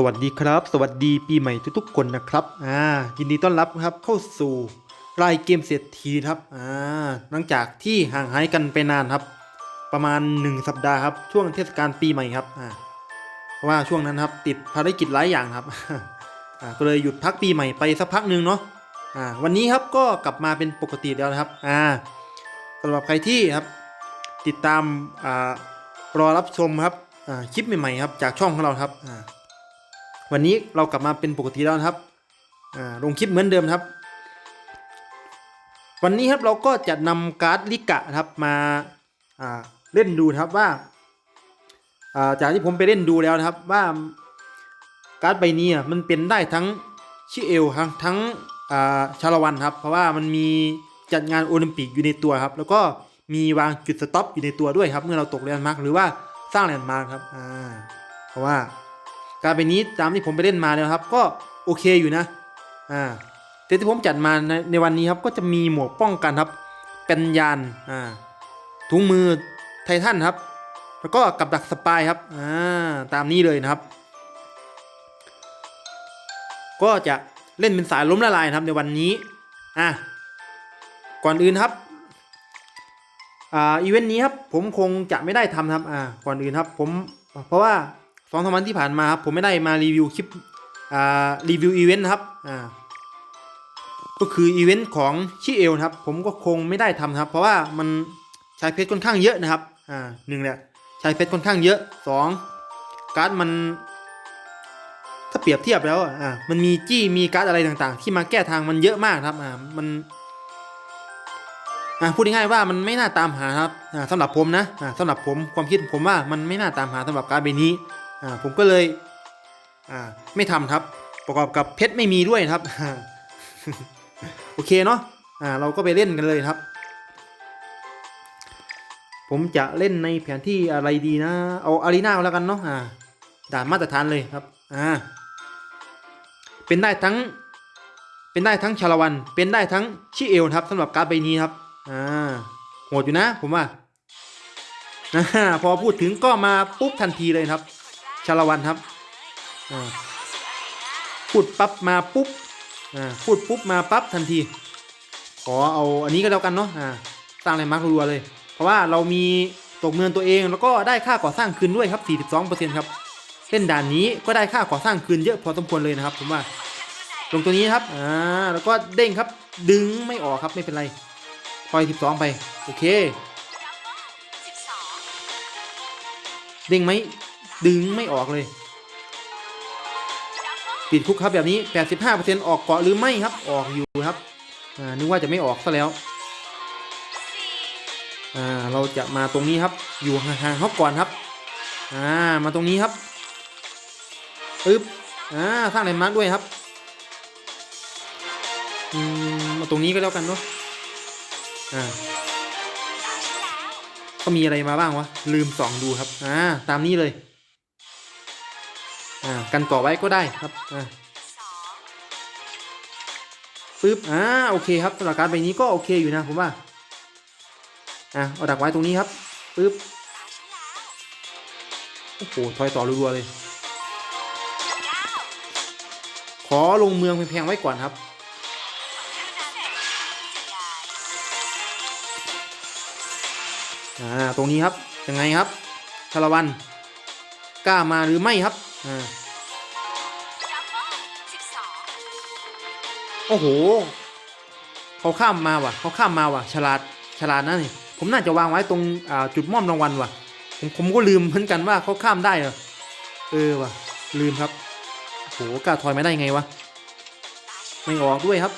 สวัสดีครับ สวัสดีปีใหม่ทุกๆคนนะครับอ่ายินดีต้อนรับครับเข้าสู่รายเกมเศรษฐีครับอ่าหลังจากที่ห่างหายกันไปนานครับ ประมาณ 1 สัปดาห์ครับช่วงเทศกาลปีใหม่ครับอ่าเพราะว่าช่วงนั้นครับติดภารกิจหลายอย่างครับอ่าก็เลยหยุดพักปีใหม่ไปสักพักหนึ่งเนาะอ่าวันนี้ครับก็กลับมาเป็นปกติแล้วนะครับอ่าสำหรับใครที่ครับติดตามอ่ารอรับชมครับอ่าคลิปใหม่ๆครับจากช่องของเราครับอ่า วันนี้เรากลับมาเป็นปกติแล้วนะครับลงคลิปเหมือนเดิมครับ วันนี้ครับเราก็จะนำการ์ดลิกะครับมาาเล่นดูครับว่าาจากที่ผมไปเล่นดูแล้วนะครับว่าการ์ดใบนี้อะมันเป็นได้ทั้งชิเอลทั้งทั้งาชาละวันครับ เพราะว่ามันมีจัดงานโอลิมปิกอยู่ในตัวครับ แล้วก็มีวางจุดสต็อปอยู่ในตัวด้วยครับ เมื่อเราตกแลนด์มาร์กหรือว่าสร้างแลนด์มาร์กครับเพราะว่า การไปนี้ตามที่ผมไปเล่นมาแล้วครับ ก็โอเคอยู่นะอ่าแต่ที่ผมจัดมาในในวันนี้ครับก็จะมีหมวกป้องกันครับ เป็นยานอ่าถุงมือไททันครับ แล้วก็กับดักสปายครับอ่าตามนี้เลยนะครับ ก็จะเล่นเป็นสายล้มละลายนะครับในวันนี้อะก่อนอื่นครับอ่าอีเวนต์นี้ครับผมคงจะไม่ได้ทำครับอ่าก่อนอื่นครับผมเพราะว่า สองสามวันที่ผ่านมาครับผมไม่ได้มารีวิวคลิปอ่ารีวิวอีเวนต์นะครับอ่าก็คืออีเวนต์ของชิเอลนะครับ ผมก็คงไม่ได้ทำครับ เพราะว่ามันใช้เพชรค่อนข้างเยอะนะครับอ่าหนึ่งแหละใช้เพชรค่อนข้างเยอะสองการ์ดมันถ้าเปรียบเทียบแล้วอ่ามันมีจี้มีการ์ดอะไรต่างๆ ที่มาแก้ทางมันเยอะมากครับอ่ามันอ่าพูดง่ายๆว่ามันไม่น่าตามหาครับอ่าสำหรับผมนะอ่าสำหรับผมความคิดผมว่ามันไม่น่าตามหาสำหรับการ์ดใบนี้ อ่าผมก็เลยอ่าไม่ทำครับ ประกอบกับเพชรไม่มีด้วยครับโอเคเนาะอ่าเราก็ไปเล่นกันเลยครับ ผมจะเล่นในแผนที่อะไรดีนะ เอาอารีนาแล้วกันเนาะอ่าด่านมาตรฐานเลยครับอ่าเป็นได้ทั้งเป็นได้ทั้งชาละวัน เป็นได้ทั้งชิเอลครับสำหรับการ์ดใบนี้ครับอ่าโหดอยู่นะผมว่าพอพูดถึงก็มาปุ๊บทันทีเลยครับ ชาละวันครับอ่าพูดปั๊บมาปุ๊บอ่าพูดปุ๊บมาปั๊บทันที ขอเอาอันนี้ก็แล้วกันเนาะอ่าสร้างแรงมาร์ครัวๆเลย เพราะว่าเรามีตกเมืองตัวเองแล้วก็ได้ค่าก่อสร้างคืนด้วยครับ 42%ครับ เล่นด่านนี้ก็ได้ค่าก่อสร้างคืนเยอะพอสมควรเลยนะครับผมว่า ลงตัวนี้ครับ อ่า แล้วก็เด้งครับ ดึงไม่ออกครับไม่เป็นไรปล่อย 12 ไป โอเค เด้งไหม ดึงไม่ออกเลยติดคุกครับแบบนี้ 85%ออกเกาะหรือไม่ครับ ออกอยู่ครับนึกว่าจะไม่ออกซะแล้วเราจะมาตรงนี้ครับ อยู่ห่างๆเขาก่อนครับ อ่า มาตรงนี้ครับปึ๊บ อ่า สร้างแลนด์มาร์กด้วยครับ อืม มาตรงนี้ก็แล้วกันเนาะ อ่าก็มีอะไรมาบ้างวะ ลืมส่องดูครับ อ่า ตามนี้เลย อ่ากันเกาะไว้ก็ได้ครับอ่าปึ๊บอ่าโอเคครับสำหรับการใบนี้ก็โอเคอยู่นะผมว่าอ่าเอาดักไว้ตรงนี้ครับปึ๊บโอ้โหถอยต่อรัวๆเลย ขอลงเมืองแพงๆไว้ก่อนครับ อ่า ตรงนี้ครับ ยังไงครับชาละวัน กล้ามาหรือไม่ครับ โอ้โห เขาข้ามมาว่ะ เขาข้ามมาว่ะ ฉลาด ฉลาดนะนี่ ผมน่าจะวางไว้ตรงจุดมอบรางวัลว่ะ ผมผมก็ลืมเหมือนกันว่าเขาข้ามได้เหรอ เออว่ะ ลืมครับโอ้โหกล้าถอยมาได้ไงวะ ไม่ออกด้วยครับ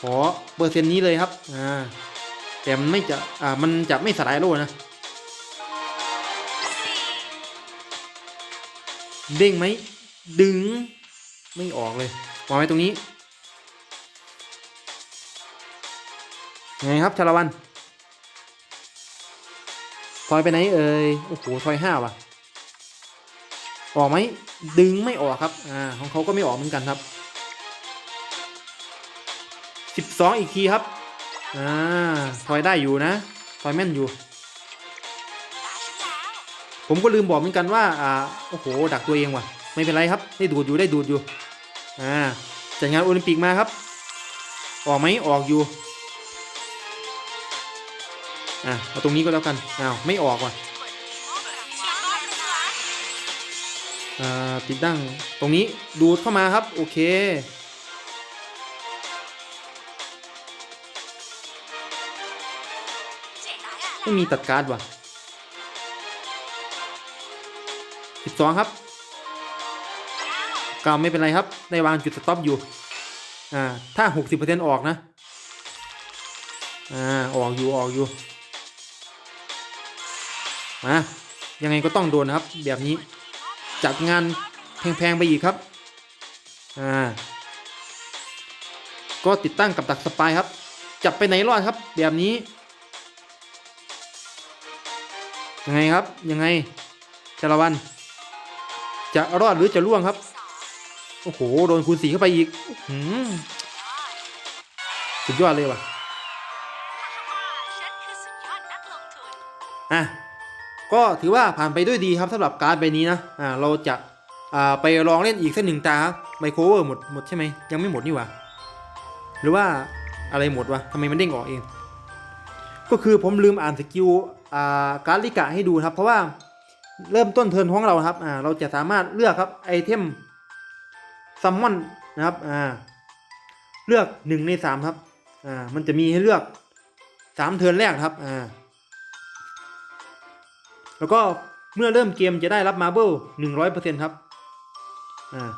ขอเปอร์เซ็นต์นี้เลยครับ อ่า แต่มันไม่จะ อ่า มันจะไม่สลายโลนะ เด้งไหม ดึง ไม่ออกเลยวางไว้ตรงนี้ ไงครับชาละวันถอยไปไหนเอ่ย โอ้โหถอยห้าว่ะ ออกไหม ดึงไม่ออกครับ อ่า ของเขาก็ไม่ออกเหมือนกันครับสิบสองอีกทีครับ อ่าถอยได้อยู่นะถอยแม่นอยู่ ผมก็ลืมบอกเหมือนกันว่าอ่าโอ้โหดักตัวเองว่ะ ไม่เป็นไรครับได้ดูดอยู่ได้ดูดอยู่อ่าจัดงานโอลิมปิกมาครับ ออกไหมออกอยู่อะเอาตรงนี้ก็แล้วกันอ้าวไม่ออกว่ะอ่าติดตั้งตรงนี้ดูดเข้ามาครับ โอเค ไม่มีตัดการ์ดว่ะ สิบสอครับก็ไม่เป็นไรครับ ได้วางจุดสต็อปอยู่ อ่า ถ้าหกสิบเปอร์เซ็นต์ออกนะ อ่า ออกอยู่ ออกอยู่ มา ยังไงก็ต้องโดนนะครับ แบบนี้ จัดงานแพงๆไปอีกครับ อ่า ก็ติดตั้งกับดักสปายครับ จับไปไหนรอดครับ แบบนี้ ยังไงครับ ยังไงจารวัน จะรอดหรือจะล่วงครับ โอ้โห โดนคูณสีเข้าไปอีกอื้อหือสุดยอดเลยว่ะฉันคือสุดยอดนักลงทุนอะก็ถือว่าผ่านไปด้วยดีครับสำหรับการ์ดใบนี้นะ อ่า เราจะ อ่า ไปลองเล่นอีกสักหนึ่งตาครับไมโครเวอร์หมด หมดใช่ไหม ยังไม่หมดนี่หว่าหรือว่าอะไรหมดวะทำไมมันเด้งออกเอง ก็คือผมลืมอ่านสกิล อ่า การ์ดลิกะให้ดูนะครับ เพราะว่า เริ่มต้นเทินของเราครับอ่าเราจะสามารถเลือกครับไอเทมซัมมอนนะครับอ่าเลือกหนึ่งในสามครับอ่ามันจะมีให้เลือกสามเทินแรกครับอ่าแล้วก็เมื่อเริ่มเกมจะได้รับมาร์เบิลหนึ่งร้อยเปอร์เซ็นต์ครับอ่า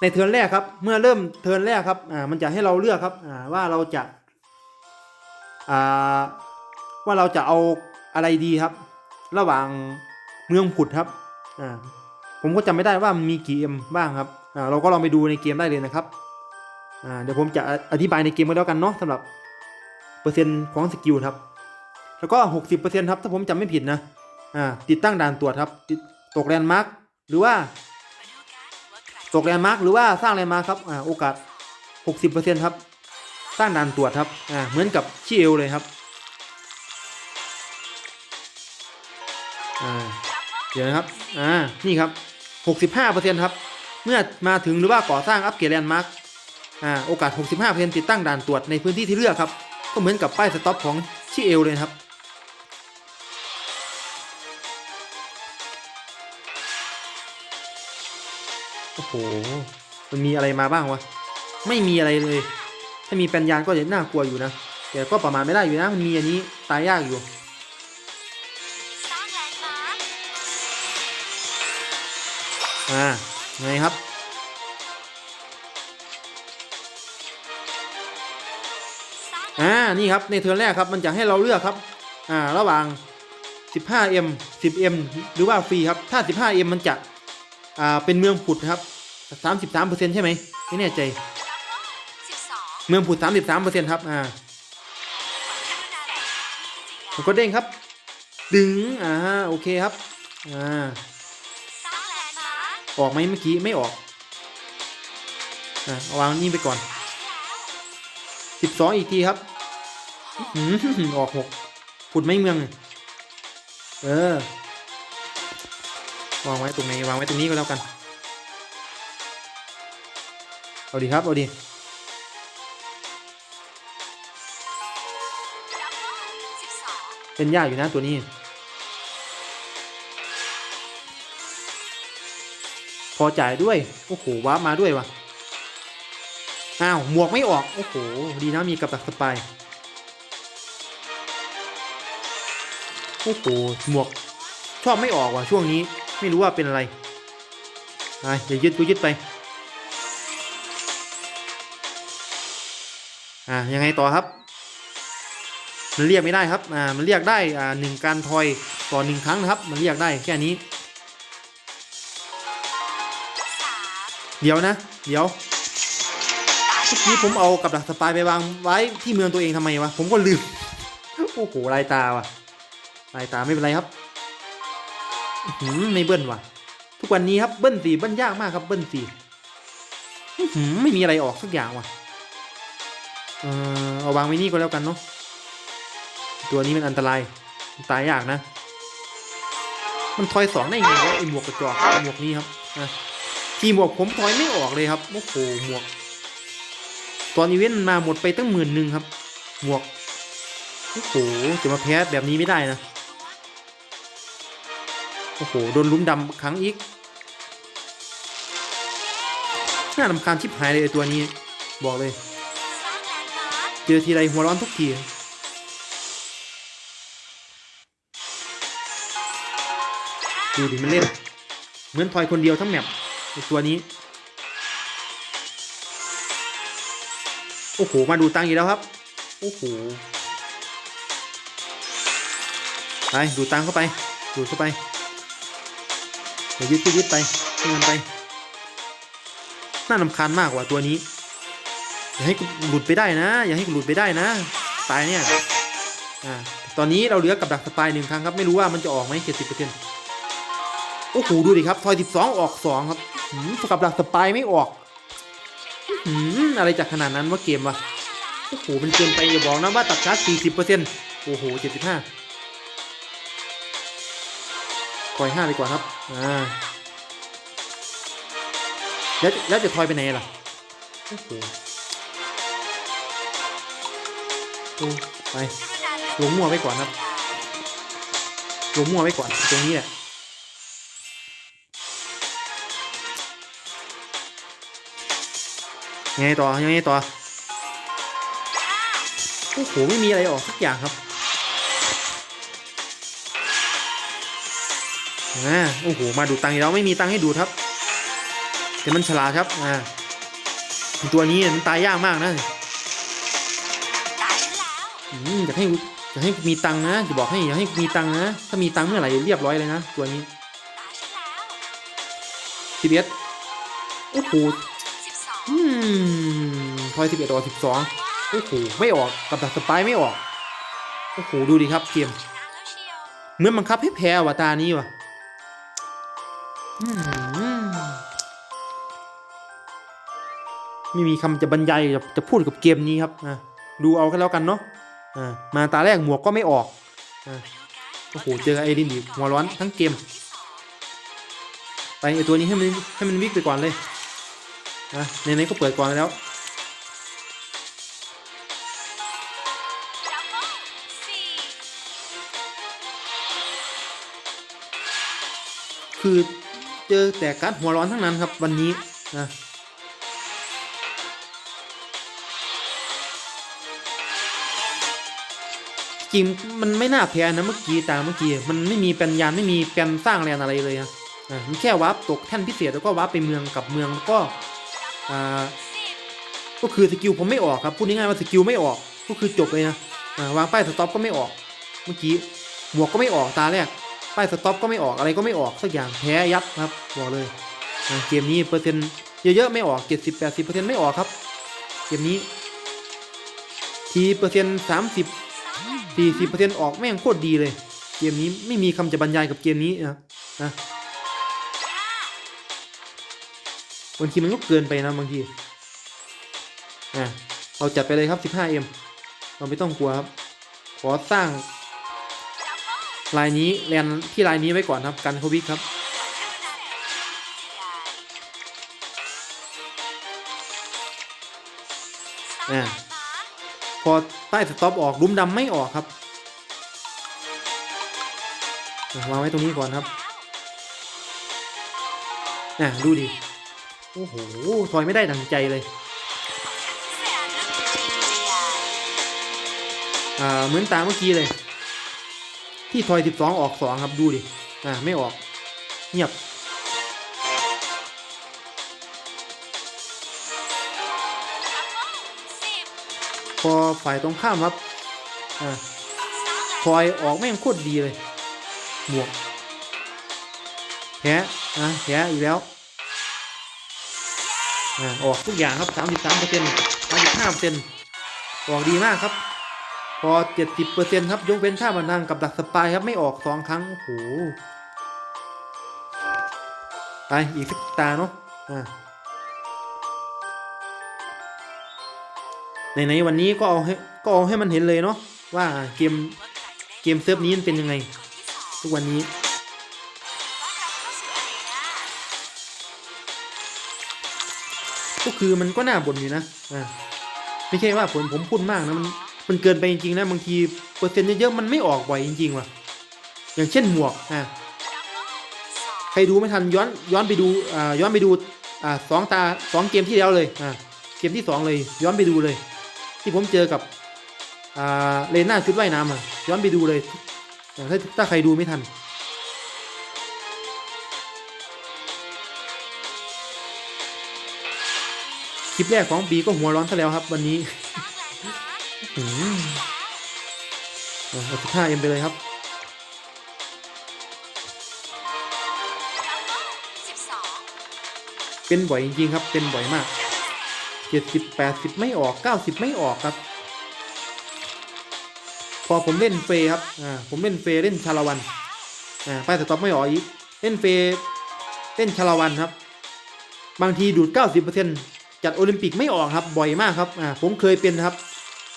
ในเทินแรกครับ เมื่อเริ่มเทินแรกครับอ่ามันจะให้เราเลือกครับอ่าว่าเราจะอ่าว่าเราจะเอาอะไรดีครับ ระหว่างเมืองผุดครับอ่าผมก็จำไม่ได้ว่ามันมีกี่เอ็มบ้างครับอ่าเราก็ลองไปดูในเกมได้เลยนะครับอ่าเดี๋ยวผมจะอธิบายในเกมก็แล้วกันเนาะสำหรับเปอร์เซ็นต์ของสกิลครับแล้วก็ 60%ครับถ้าผมจำไม่ผิดนะอ่าติดตั้งด่านตรวจครับติดตกแลนด์มาร์คหรือว่ามาดูกันว่าใครตกแลนด์มาร์คหรือว่าสร้างแลนด์มาร์คครับอ่าโอกาส 60%ครับสร้างด่านตรวจครับอ่าเหมือนกับชีเอลเลยครับ เดี๋ยวนะครับ อ่า นี่ครับ 65%ครับ เมื่อมาถึงหรือว่าก่อสร้างอัปเกรดแลนด์มาร์คอ่า โอกาส 65%ติดตั้งด่านตรวจในพื้นที่ที่เลือกครับ ก็เหมือนกับป้ายสต็อปของชีเอลเลยครับ โอ้โห มันมีอะไรมาบ้างวะ ไม่มีอะไรเลย ถ้ามีแปัญญาณก็จะน่ากลัวอยู่นะ แต่ก็ประมาณไม่ได้อยู่นะ มันมีอันนี้ตายยากอยู่ อ่าไงครับ อ่า นี่ครับ ในเทอร์นแรกครับ มันจะให้เราเลือกครับ อ่า ระหว่าง 15M 10M หรือว่าฟรีครับ ถ้า 15M มันจะ อ่า เป็นเมืองผุดครับ 33%ใช่ไหม ไม่แน่ใจสิบสองเมืองผุด 33%ครับ อ่ามันก็เด้งครับ ดึง อ่า โอเคครับ อ่า ออกไหมเมื่อกี้ไม่ออกอ่าวางนี่ไปก่อนสิบสองอีกทีครับอือหืออกหกขุดไม่เมือง เออ วางไว้ตรงไหนวางไว้ตรงนี้ก็แล้วกัน เอาดีครับ เอาดีเป็นยากอยู่นะตัวนี้ พอจ่ายด้วย โอ้โหว้ามาด้วยวะอ้าวหมวกไม่ออก โอ้โห ดีนะมีกับดักสไปโอ้โหหมวกชอบไม่ออกว่ะช่วงนี้ไม่รู้ว่าเป็นอะไรไปเดี๋ยวยึดกูยึดไป อ่ายังไงต่อครับมันเรียกไม่ได้ครับ อ่า มันเรียกได้ อ่าหนึ่งการทอยต่อหนึ่งครั้งนะครับ มันเรียกได้แค่นี้ เดี๋ยวนะ เดี๋ยวเมื่อกี้ผมเอากับดักสปายไปวางไว้ที่เมืองตัวเองทำไมวะ ผมก็ลืม โอ้โหลายตาว่ะลายตาไม่เป็นไรครับหือไม่เบิ้ลว่ะ ทุกวันนี้ครับเบิ้ลสี่เบิ้ลยากมากครับเบิ้ลสี่หือไม่มีอะไรออกสักอย่างว่ะ เออเอาวางไว้นี่ก็แล้วกันเนาะ ตัวนี้มันอันตราย ตายยากนะ มันทอยสองได้ไงวะไอหมวกกระจอกไอหมวกนี้ครับนะ ทีหมวกผมถอยไม่ออกเลยครับโอ้โหหมวก ตอนอีเวนต์มาหมดไปตั้งหมื่นหนึ่งครับ หมวกโอ้โหจะมาแพ้แบบนี้ไม่ได้นะโอ้โหโดนลุ้มดำครั้งอีกน่าลำคาญชิบหายเลยตัวนี้ บอกเลย เจอทีไรหัวร้อนทุกทีดูดิมันเล่น เหมือนทอยคนเดียวทั้งแมป ตัวนี้ โอ้โห มาดูตังอีกแล้วครับ โอ้โห ไป ดูตังเข้าไป ดูเข้าไปเดี๋ยวยึดยึดไปให้มันไป น่าลำคาญมากกว่าตัวนี้ อย่าให้หลุดไปได้นะ อย่าให้หลุดไปได้นะ ตายเนี่ย อ่า ตอนนี้เราเหลือกับดักสปายหนึ่งครั้งครับ ไม่รู้ว่ามันจะออกไหมเจ็ดสิบเปอร์เซ็นต์โอ้โห ดูดิครับทอยสิบสองออกสองครับ หืมกับดักสปายไม่ออกหืมอะไรจากขนาดนั้นว่าเกมวะโอ้โหมันเกินไปอย่าบอกนะว่าตัดชาร์จสี่สิบเปอร์เซ็นต์โอ้โหเจ็ดสิบห้าปล่อยห้าไปก่อนครับ อ่า แล้วแล้วจะทอยไปไหนล่ะ โอ้โหไป หลงมั่วไว้ก่อนครับ หลงมั่วไว้ก่อนตรงนี้แหละ ยังไงต่อยังไงต่อโอ้โหไม่มีอะไรออกสักอย่างครับอ่าโอ้โหมาดูตังค์อีกแล้วไม่มีตังค์ให้ดูครับแต่มันฉลาดครับอ่าตัวนี้มันตายยากมากนะอืมอยากให้อยากให้มีตังค์นะจะบอกให้อยากให้มีตังค์นะถ้ามีตังค์เมื่อไหร่เรียบร้อยเลยนะตัวนี้ตายฉันแล้วสิบเอ็ดโอ้โห ทอยสิบเอ็ดออกสิบสองโอ้โหไม่ออกกับดักสปายไม่ออกโอ้โหดูดิครับเกมเหมือนบังคับให้แพ้ว่ะตานี้ว่ะไม่มีคำจะบรรยายจะจะพูดกับเกมนี้ครับอะดูเอากันแล้วกันเนาะอ่ามาตาแรกหมวกก็ไม่ออกอะโอ้โหเจอไอ้ดินดีหัวร้อนทั้งเกม ไปไอตัวนี้ให้มันให้มันวิกไปก่อนเลย นะในนี้ก็เปิดก่อนแล้วคือเจอแต่การดหัวร้อนทั้งนั้นครับวันนี้นะจริงมันไม่น่าแพ้นะเมื่อกี้ตามเมื่อกี้มันไม่มีแปลนยานไม่มีแปลนสร้างแลนอะไรเลยอะอะมันแค่วาร์ปตกแท่นพิเศษแล้วก็วาร์ปไปเมืองกับเมืองแล้วก็ อ่าก็คือสกิลผมไม่ออกครับพูดง่ายๆว่าสกิลไม่ออกก็คือจบเลยนะอ่าวางป้ายสต็อปก็ไม่ออก เมื่อกี้หมวกก็ไม่ออกตาแรกป้ายสต็อปก็ไม่ออกอะไรก็ไม่ออกสักอย่างแพ้ยับครับบอกเลยเกมนี้เปอร์เซ็นต์เยอะๆไม่ออกเจ็ดสิบแปดสิบเปอร์เซ็นไม่ออกครับเกมนี้ทีเปอร์เซ็นต์สามสิบสี่สิบเปอร์เซ็นต์ออกแม่งโคตรดีเลย เกมนี้ไม่มีคำจะบรรยายกับเกมนี้นะนะ บางทีมันก็เกินไปนะบางที อะเราจัดไปเลยครับ 15M เราไม่ต้องกลัวครับ ขอสร้างลายนี้แลนที่ลายนี้ไว้ก่อนครับ กันโควิดครับ อ่าพอใต้สต็อปออกลุ้มดำไม่ออกครับวางไว้ตรงนี้ก่อนครับ อะดูดิ โอ้โหถอยไม่ได้ดังใจเลยอ่าเหมือนตามเมื่อกี้เลย ที่ทอยสิบสองออกสองครับดูดิอ่าไม่ออกเงียบพอฝ่ายตรงข้ามครับอ่าทอยออกแม่งโคตรดีเลยหมวกแพ้อะแพ้อีกแล้ว ออกทุกอย่างครับสามสิบสามเปอร์เซ็นต์สามสิบห้าเปอร์เซ็นต์ออกดีมากครับ พอเจ็ดสิบเปอร์เซ็นต์ครับ ยกเว้นค่าบันทังกับดักสปายครับ ไม่ออกสองครั้ง โอ้โห ไป อีกสักตาเนาะอ่าในในวันนี้ก็เอาให้ก็เอาให้มันเห็นเลยเนาะว่าเกมเกมเซิร์ฟนี้มันเป็นยังไง ทุกวันนี้ คือมันก็น่าบ่นอยู่นะอ่าไม่ใช่ว่าผมผมพูดมากนะมันมันเกินไปจริงๆนะบางทีเปอร์เซ็นต์เยอะๆมันไม่ออกบ่อยจริงๆว่ะอย่างเช่นหมวกอ่าใครดูไม่ทันย้อนย้อนไปดูอ่าย้อนไปดูอ่าสองตาสองเกมที่แล้วเลยอ่าเกมที่สองเลย ย้อนไปดูเลย ที่ผมเจอกับอ่าเลน่าชุดว่ายน้ำอะย้อนไปดูเลยถ้าถ้าใครดูไม่ทัน คลิปแรกของปีก็หัวร้อนซะแล้วครับวันนี้อืมเอาสิบห้าเอ็มไปเลยครับเป็นบ่อยจริงๆครับเป็นบ่อยมากเจ็ดสิบแปดสิบไม่ออกเก้าสิบไม่ออกครับ พอผมเล่นเฟย์ครับอ่าผมเล่นเฟย์เล่นชาละวันอ่าไปสต็อปไม่ออกอีกเล่นเฟย์เล่นชาละวันครับ บางทีดูดเก้าสิบเปอร์เซ็นต์ จัดโอลิมปิกไม่ออกครับบ่อยมากครับอ่าผมเคยเป็นครับ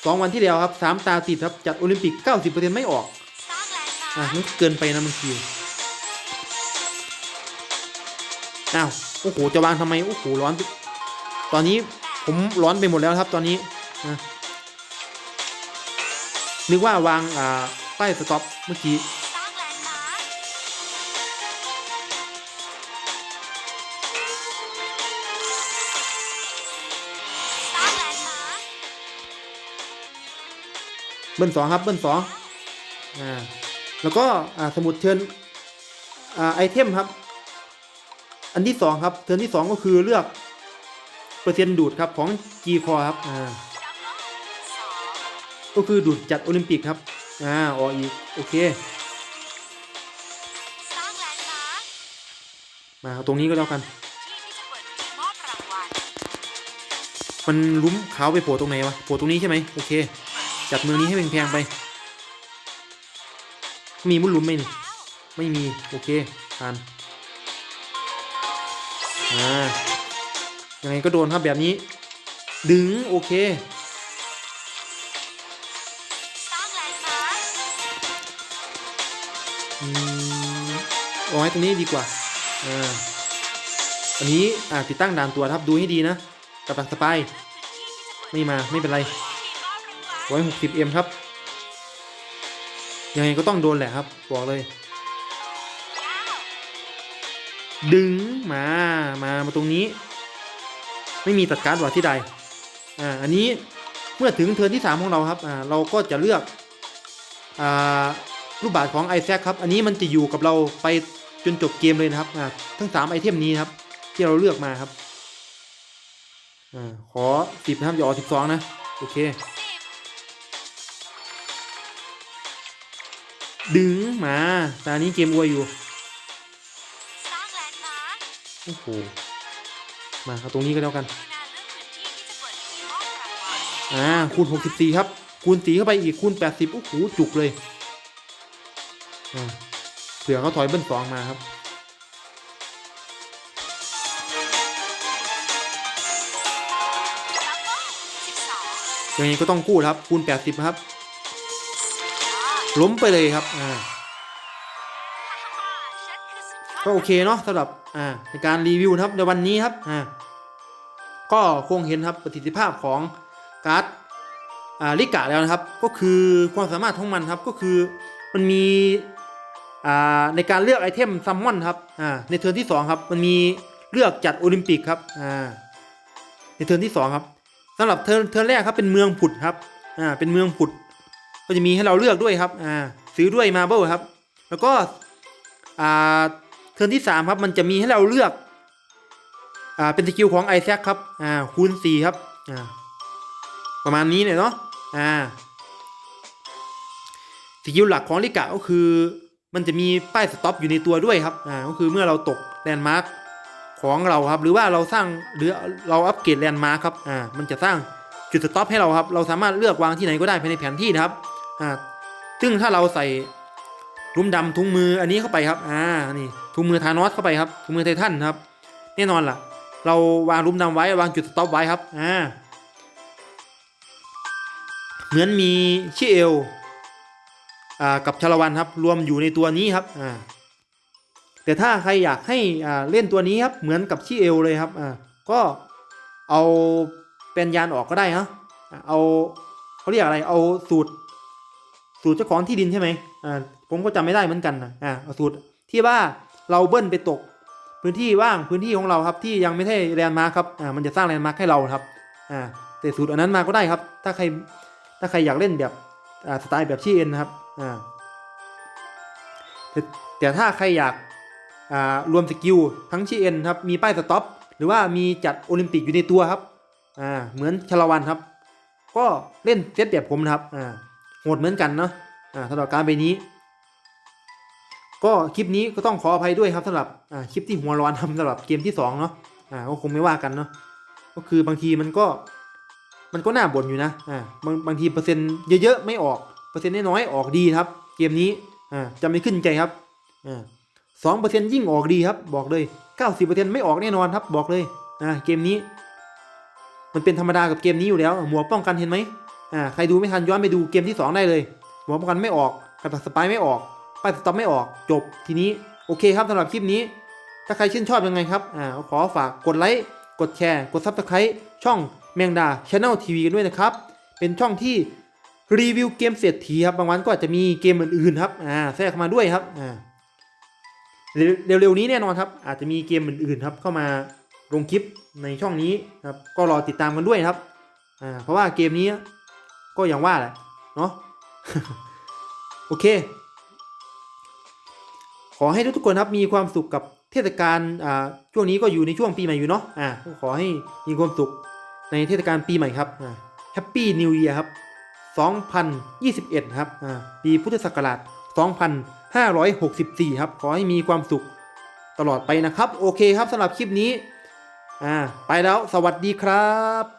สองวันที่แล้วครับสามตาติดครับจัดโอลิมปิกเก้าสิบเปอร์เซ็นไม่ออกสร้างแลนด์มาอะมันเกินไปนะบางทีอ้าวโอ้โหจะวางทำไมโอ้โหร้อน ตอนนี้ผมร้อนไปหมดแล้วครับ ตอนนี้นะนึกว่าวางอ่าป้ายสต็อปเมื่อกี้ เบิ้ลสองครับ เบิ้ลสองอ่าแล้วก็อ่าสมุดเชิญอ่าไอเทมครับ อันที่สองครับเทิร์นที่สองก็คือเลือกเปอร์เซ็นต์ดูดครับของ G คอครับอ่าก็คือดูดจัดโอลิมปิกครับอ่าออกอีกโอเคมาเอาตรงนี้ก็แล้วกันที่ที่จะเปิดมอบรางวัลมันลุ้มขาวไปโผล่ตรงไหนวะโผล่ตรงนี้ใช่ไหมโอเค จัดมือนี้ให้แพงๆไป มีมุ้นลุ้มไหมนี่ไม่มี โอเคผ่านอ่ายังไงก็โดนครับแบบนี้ ดึง โอเคอืมเอาไว้ตรงนี้ดีกว่าอ่าอันนี้อ่าติดตั้งด่านตัวครับดูให้ดีนะกับดักสปายไม่มาไม่เป็นไร ที่มอบรางวัลร้อยหกสิบเอ็มครับ ยังไงก็ต้องโดนแหละครับ บอกเลย ดึงมา มามาตรงนี้ ไม่มีตัดการ์ดว่ะที่ใด อ่า อันนี้เมื่อถึงเทิร์นที่สามของเราครับ อ่า เราก็จะเลือก อ่า รูปบาทของไอแซคครับ อันนี้มันจะอยู่กับเราไปจนจบเกมเลยนะครับ อ่า ทั้งสามไอเทมนี้ครับ ที่เราเลือกมาครับ อ่า ขอสิบนะครับอย่าออกสิบสองนะ โอเค ดึงมาตอนนี้เกมอวยอยู่ โอ้โห มาเอาตรงนี้ก็แล้วกันกรุณาเลือกพื้นที่ที่จะเปิดมอบราคูณ 64 ครับ คูณสีเข้าไปอีก คูณ 80 โอ้โห จุกเลย อ่า เผื่อเขาถอยเบิ้ลสองมาครับองอย่างนี้ก็ต้องกู้ครับ คูณ 80 ครับ ล้มไปเลยครับอ่าก็โอเคเนาะสำหรับอ่าในการรีวิวนะครับในวันนี้ครับอ่าก็คงเห็นครับประสิทธิภาพของการ์ดอ่าลิกะแล้วนะครับ ก็คือความสามารถของมันครับก็คือมันมีอ่าในการเลือกไอเทมซัมมอนครับอ่าในเทิร์นที่สองครับมันมีเลือกจัดโอลิมปิกครับอ่าในเทิร์นที่สองครับสำหรับเทิร์นเทิร์นแรกครับเป็นเมืองผุดครับอ่าเป็นเมืองผุด ก็จะมีให้เราเลือกด้วยครับอ่าซื้อด้วยมาเบิลครับ แล้วก็อ่าเทิร์นที่สามครับมันจะมีให้เราเลือกอ่าเป็นสกิลของไอแซคครับอ่าคูณสี่ครับอ่าประมาณนี้เลยเนาะอ่าสกิลหลักของลิกะก็คือ มันจะมีป้ายสต็อปอยู่ในตัวด้วยครับอ่าก็คือเมื่อเราตกแลนด์มาร์คของเราครับ หรือว่าเราสร้างหรือเราอัปเกรดแลนด์มาร์คครับอ่ามันจะสร้างจุดสต็อปให้เราครับ เราสามารถเลือกวางที่ไหนก็ได้ภายในแผนที่นะครับ อ่าซึ่งถ้าเราใส่รุมดำถุงมืออันนี้เข้าไปครับ อ่า นี่ถุงมือธานอสเข้าไปครับถุงมือไททันครับ แน่นอนล่ะ เราวางรุมดำไว้วางจุดสต็อปไว้ครับ อ่า เหมือนมีชิเอล อ่า กับชาละวันครับ รวมอยู่ในตัวนี้ครับ อ่า แต่ถ้าใครอยากให้ อ่า เล่นตัวนี้ครับ เหมือนกับชิเอลเลยครับ อ่า ก็เอาเป็นยานออกก็ได้ฮะเอาเขาเรียกอะไร เอาสูตร สูตรเจ้าของที่ดินใช่ไหมอ่าผมก็จำไม่ได้เหมือนกันนะอ่าสูตรที่ว่าเราเบิ้ลไปตก พื้นที่ว่างพื้นที่ของเราครับที่ยังไม่ใช่แลนด์มาร์คครับอ่ามันจะสร้างแลนด์มาร์คให้เราครับอ่าแต่สูตรอันนั้นมาก็ได้ครับ ถ้าใครถ้าใครอยากเล่นแบบอ่าสไตล์แบบชีเอ็นนะครับอ่าแต่แต่ถ้าใครอยากอ่ารวมสกิลทั้งชีเอ็นครับมีป้ายสต็อปหรือว่ามีจัดโอลิมปิกอยู่ในตัวครับอ่าเหมือนชลวันครับ ก็เล่นเซตแบบผมนะครับอ่า โหดเหมือนกันเนาะอ่าสำหรับการไปนี้ ก็คลิปนี้ก็ต้องขออภัยด้วยครับสำหรับอ่าคลิปที่หัวร้อนทำสำหรับเกมที่สองเนาะอ่าก็คงไม่ว่ากันเนาะก็คือบางทีมันก็มันก็น่าบ่นอยู่นะอ่าบางบางทีเปอร์เซ็นต์เยอะๆไม่ออกเปอร์เซ็นต์น้อยๆออกดีครับ เกมนี้อ่าจะไม่ขึ้นใจครับอ่าสองเปอร์เซ็นต์ยิ่งออกดีครับ บอกเลยเก้าสิบเปอร์เซ็นต์ไม่ออกแน่นอนครับ บอกเลยอ่าเกมนี้ มันเป็นธรรมดากับเกมนี้อยู่แล้วหมวกป้องกันเห็นไหม อ่าใครดูไม่ทันย้อนไปดูเกมที่สองได้เลยหมวป้องกันไม่ออกกับสปายไม่ออกป้ายสต็อปไม่ออกจบทีนี้โอเคครับสำหรับคลิปนี้ ถ้าใครชื่นชอบยังไงครับอ่าขอฝากกดไลค์กดแชร์ กดซับสไครต์ช่องแมงดาช anel ทีวีกันด้วยนะครับ เป็นช่องที่รีวิวเกมเศรษฐีครับบางวันก็อาจจะมีเกมอื่นๆครับอ่าแทรกเข้ามาด้วยครับอ่าเร็วๆนี้แน่นอนครับ อาจจะมีเกมอื่นๆครับ เข้ามาลงคลิปในช่องนี้ครับก็รอติดตามกันด้วยครับอ่าเพราะว่าเกมนี้ ก็อย่างว่าแหละเนาะโอเค ขอให้ทุกๆคนครับมีความสุขกับเทศกาลอ่าช่วงนี้ก็อยู่ในช่วงปีใหม่อยู่เนาะอ่าขอให้มีความสุขในเทศกาลปีใหม่ครับอ่าแฮปปี้นิว e ย r ครับ 2021 ครับอ่าปีพุทธศักราช 2564 ครับ ขอให้มีความสุขตลอดไปนะครับ โอเคครับสำหรับคลิปนี้อ่าไปแล้วสวัสดีครับ